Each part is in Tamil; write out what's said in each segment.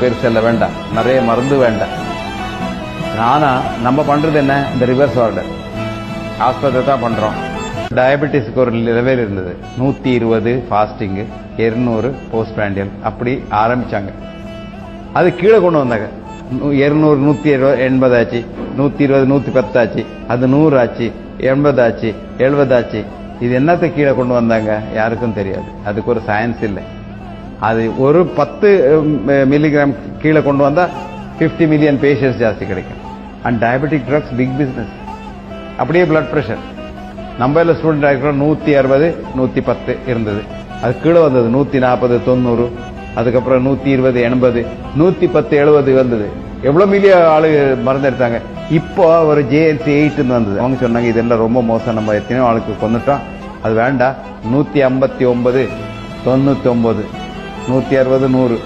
பெருசெல்ல வேண்டாம். நிறைய மருந்து வேண்டாம். ஆனா நம்ம பண்றது என்ன? இந்த ரிவர்ஸ் ஆர்டர் ஆஸ்பத்திரி தான் பண்றோம். டயபெட்டிஸ்க்கு ஒரு லெவல் இருந்தது. நூத்தி இருபது ஃபாஸ்டிங் இருநூறு போஸ்ட் பேண்டியல் அப்படி ஆரம்பிச்சாங்க. அது கீழே கொண்டு வந்தாங்க. இருநூறு நூத்தி எண்பது ஆச்சு நூத்தி இருபது நூத்தி பத்து ஆச்சு அது நூறு ஆச்சு எண்பது ஆச்சு எழுபது ஆச்சு இது என்னத்தை கீழே கொண்டு வந்தாங்க? யாருக்கும் தெரியாது. அதுக்கு ஒரு சயின்ஸ் இல்லை. அது ஒரு பத்து மில்லிகிராம் கீழே கொண்டு வந்தா 50 மில்லியன் பேஷண்ட்ஸ் ஜாஸ்தி கிடைக்கும். And diabetic drugs big business அப்படியே பிளட் பிரஷர் நம்ம எல்லாம் ஸ்டூடெண்ட் ஆகிக்கிறோம் நூத்தி அறுபது நூத்தி பத்து இருந்தது. அது கீழே வந்தது நூத்தி நாற்பது தொண்ணூறு. அதுக்கப்புறம் நூத்தி இருபது எண்பது நூத்தி பத்து எழுபது வந்தது. எவ்வளவு மில்லியன் ஆளு மறந்துடுத்தாங்க இப்போ ஒரு ஜேஎன்சி எயிட்னு வந்தது. அவங்க சொன்னாங்க இதெல்லாம் ரொம்ப மோசம் நம்ம எத்தனையோ ஆளுக்கு கொண்டுட்டோம் அது வேண்டாம். நூத்தி ஐம்பத்தி ஒன்பது தொண்ணூத்தி ஒன்பது. நூத்தி அறுபது நூறு.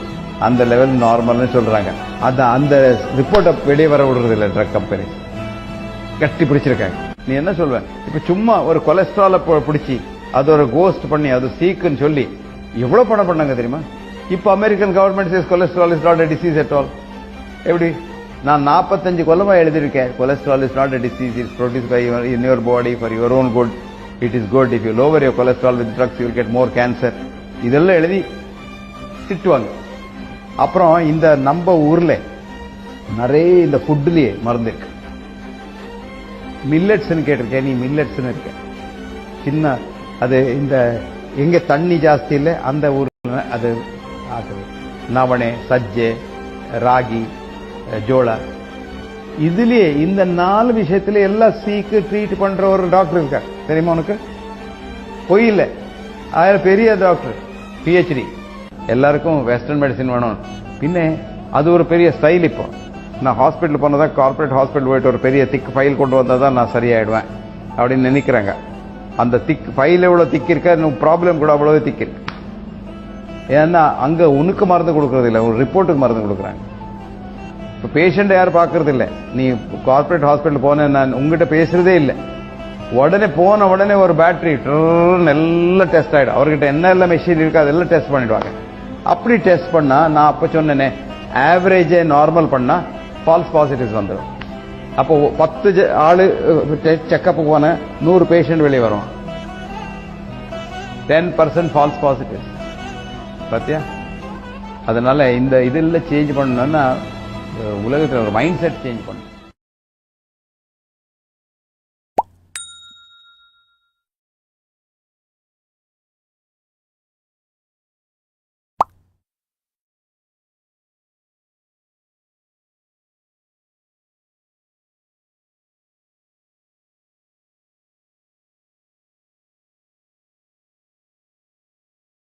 அந்த லெவல் நார்மல்னு சொல்றாங்க. அந்த அந்த ரிப்போர்ட்டை வெளியே வர விடுறது இல்லை ட்ரக் கம்பெனி கட்டி பிடிச்சிருக்காங்க. நீ என்ன சொல்வேன் இப்ப சும்மா ஒரு கொலஸ்ட்ரால பிடிச்சி அது ஒரு கோஸ்ட் பண்ணி அது சீக்குன்னு சொல்லி எவ்வளவு பணம் பண்ணாங்க தெரியுமா? இப்ப American government says cholesterol is not a disease at all எப்படி? நான் நாற்பத்தஞ்சு கொல்லமாக எழுதியிருக்கேன். Cholesterol is not a disease is produce by in your body for your own good it is good if you lower your cholesterol with drugs you get more cancer இதெல்லாம் எழுதி திட்டுவாங்க. அப்புறம் இந்த நம்ம ஊர்ல நிறைய இந்த ஃபுட்லயே மருந்து இருக்கு. மில்லட்ஸ்னு கேட்டிருக்கேன் நீ மில்லட்ஸ்னு இருக்க. சின்ன அது இந்த எங்க தண்ணி ஜாஸ்தி இல்லை அந்த ஊர் அது ஆகுது நவணೆ சஜ்ஜೆ ராகி அஹ், ஜோள. இதுலயே இந்த நாலு விஷயத்துல எல்லாம் சீக்கு ட்ரீட் பண்ற ஒரு டாக்டர் இருக்கார். தெரியுமா உனக்கு? பொய் இல்ல. பெரிய டாக்டர் பிஹெச்டி எல்லாருக்கும் வெஸ்டர்ன் மெடிசின் வேணும். பின்ன அது ஒரு பெரிய ஸ்டைல் இப்போ. நான் ஹாஸ்பிட்டல் போனதா கார்ப்பரேட் ஹாஸ்பிட்டல் போயிட்டு ஒரு பெரிய திக் ஃபைல் கொண்டு வந்தா தான் நான் சரியாயிடுவேன் அப்படின்னு நினைக்கிறாங்க. அந்த திக் ஃபைல் எவ்வளவு திக் இருக்கா? ப்ராப்ளம் கூட அவ்வளவு திக் இருக்கு. ஏன்னா அங்க உனக்கு மருந்து கொடுக்கறது இல்லை ஒரு ரிப்போர்ட்டுக்கு மருந்து கொடுக்குறாங்க. இப்போ பேஷண்ட் யாரும் பார்க்கறது இல்லை. நீ கார்ப்பரேட் ஹாஸ்பிட்டல் போன நான் உங்ககிட்ட பேசுறதே இல்லை. உடனே போன உடனே ஒரு பேட்டரி எல்லாம் டெஸ்ட் ஆயிடும். அவர்கிட்ட என்ன எல்லாம் மெஷின் இருக்கு அதெல்லாம் டெஸ்ட் பண்ணிடுவாங்க. அப்படி டெஸ்ட் பண்ணா நான் அப்ப சொன்னேனே ஆவரேஜே நார்மல் பண்ணா ஃபால்ஸ் பாசிட்டிவ்ஸ் வந்துடும் அப்போ பத்து ஆளு செக்கப் போன நூறு பேஷண்ட் வெளியே வரும். டென் பர்சன்ட் ஃபால்ஸ் பாசிட்டிவ் பாத்தியா? அதனால இந்த இதில் சேஞ்ச் பண்ணணும்னா உலகத்தில் ஒரு மைண்ட் செட் சேஞ்ச் பண்ணணும்.